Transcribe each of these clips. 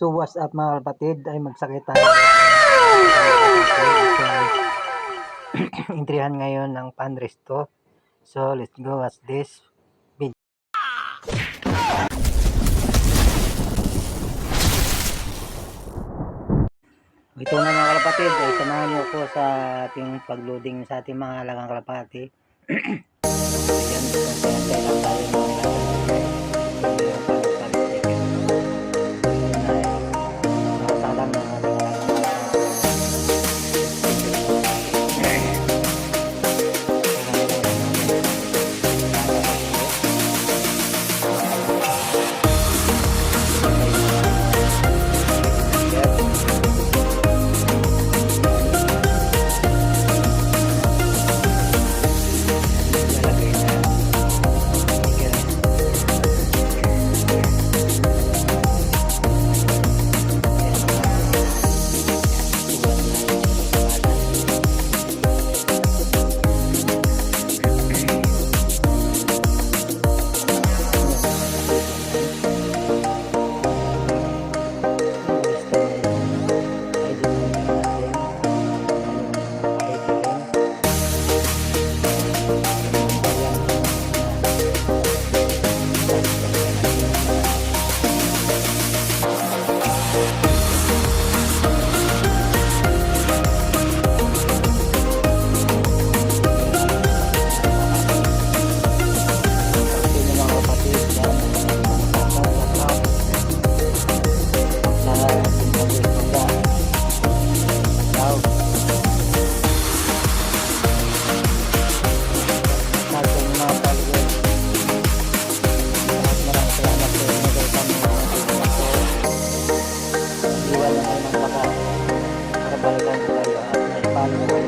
So what's up mga kapatid ay magsakit tayo. So, Intrihan ngayon ng panresto. So let's go watch this video. Ito na mga kalapatid, ay samahan niyo ako sa ating pagloading sa ating mga alagang kalapati. Bye.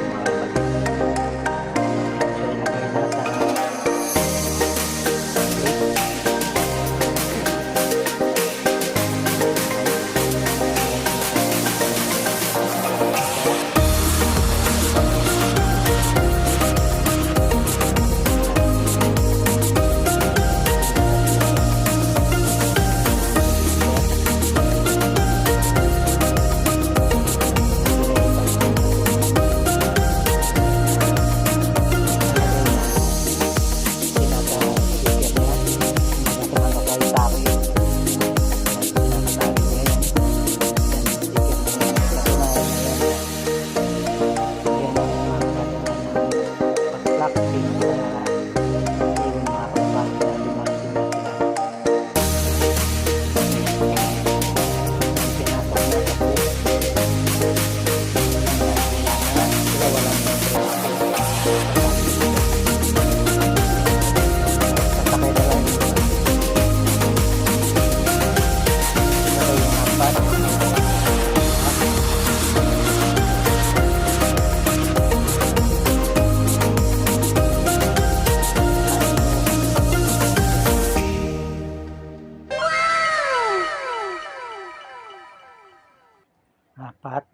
Apat.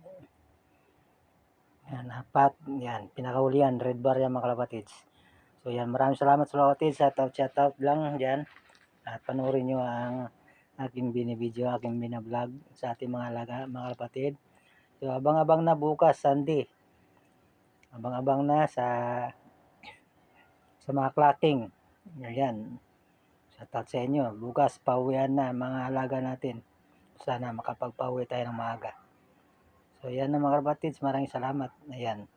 Yan, apat. Yan, pinakaulian. Red bar yan mga kalapatids. So yan, maraming salamat sa kalapatids. Shout out, shout out lang dyan. At panoorin nyo ang aking binibideo, aking binablog sa ating mga alaga, mga kalapatid. So abang-abang na bukas, Sunday. Abang-abang na sa sa mga clacking. Yan. Shout out sa inyo. Bukas, pauwian na mga alaga natin. Sana makapagpauwi tayo ng maaga. So yan na mga kapatids, maraming salamat. Ayan.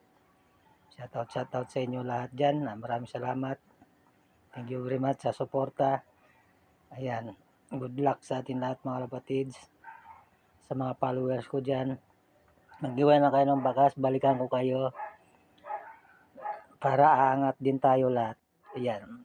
Shoutout, shoutout sa inyo lahat dyan. Ah, Maraming salamat. Thank you very much sa suporta. Ayan. Good luck sa atin lahat mga kapatids. Sa mga followers ko dyan. Mag-iwan na kayo ng bakas, balikan ko kayo. Para aangat din tayo lahat. Ayan.